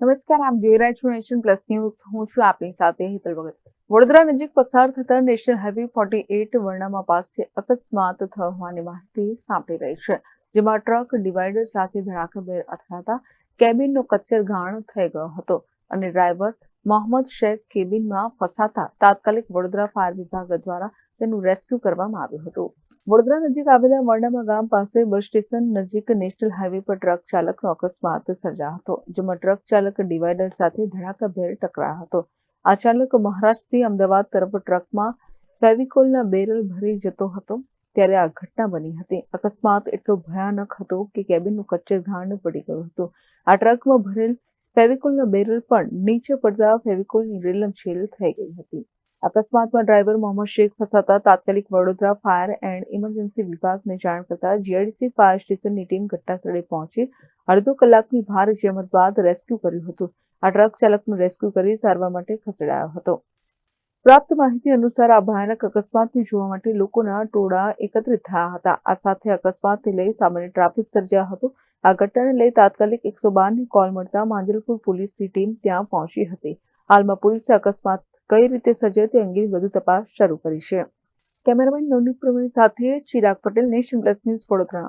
નમસ્કાર, આપ જોઈ રહ્યા છો નેશન પ્લસ ન્યૂઝ. હું છું આપની સાથે હિતલ ભગત. વડોદરા નજીક પસાર થતા નેશનલ હાઈવે ફોર્ટી એટ વર્ણામાં પાસે અકસ્માત થયો હોવાની માહિતી સાંપડી રહી છે, જેમાં ટ્રક, ડિવાઈડર સાથે ધડાકાભેર અથડાતા કેબિનનો કચ્છર ઘાણ થઈ ગયો હતો અને ડ્રાઈવર મોહમ્મદ શેખ કેબિનમાં ફસાતા તાત્કાલિક વડોદરા ફાયર વિભાગ દ્વારા તેનું રેસ્ક્યુ કરવામાં આવ્યું હતું. વડોદરા નજીક આવેલા વર્ણામા ગામ પાસે બસ સ્ટેશન નજીક નેશનલ હાઈવે પર ટ્રક ચાલકનો અકસ્માત સર્જાયો હતો, જેમાં ટ્રક ચાલક ડિવાઈડર સાથે ધડાકાભેર ટકરાયો હતો. આ ચાલક મહારાષ્ટ્રથી અમદાવાદ તરફ ટ્રકમાં ફેવિકોલના બેરલ ભરી જતો હતો, ત્યારે આ ઘટના બની હતી. અકસ્માત એટલો ભયાનક હતો કે કેબિનનું કચ્ચર ઘાણ પડી ગયું હતું. આ ટ્રકમાં ભરેલ ફેવિકોલના બેરલ પણ નીચે પડતા ફેવિકોલની રેલમછેલ થઈ ગઈ હતી. અકસ્માતમાં ડ્રાઈવર મોહમ્મદ શેખ ફસાતા તાત્કાલિક વડોદરા ફાયર એન્ડ ઇમરજન્સી વિભાગને જાણ કરતા જીઆઈડીસી ફાયર સ્ટેશનની ટીમ ઘટનાસ્થળે પહોંચી. અડધો કલાકની ભારે જહેમત બાદ રેસ્ક્યુ કર્યું હતું. આ ટ્રક ચાલકનું રેસ્ક્યુ કરી સારવાર માટે ખસેડાયો હતો. પ્રાપ્ત માહિતી અનુસાર આ ભયાનક અકસ્માતને જોવા માટે લોકોના ટોળા એકત્રિત થયા હતા. આ સાથે અકસ્માતને લઈ સામાન્ય ટ્રાફિક સર્જાયો હતો. આ ઘટનાને લઈ તાત્કાલિક એકસો બારની કોલ મળતા માંજલપુર પોલીસની ટીમ ત્યાં પહોંચી હતી. હાલમાં પોલીસે અકસ્માત કઈ રીતે સર્જાયો તે અંગેની વધુ તપાસ શરૂ કરી છે. કેમેરામેન નવનીત પ્રવીણ સાથે Chirag Patel Nation Plus News Vadodara.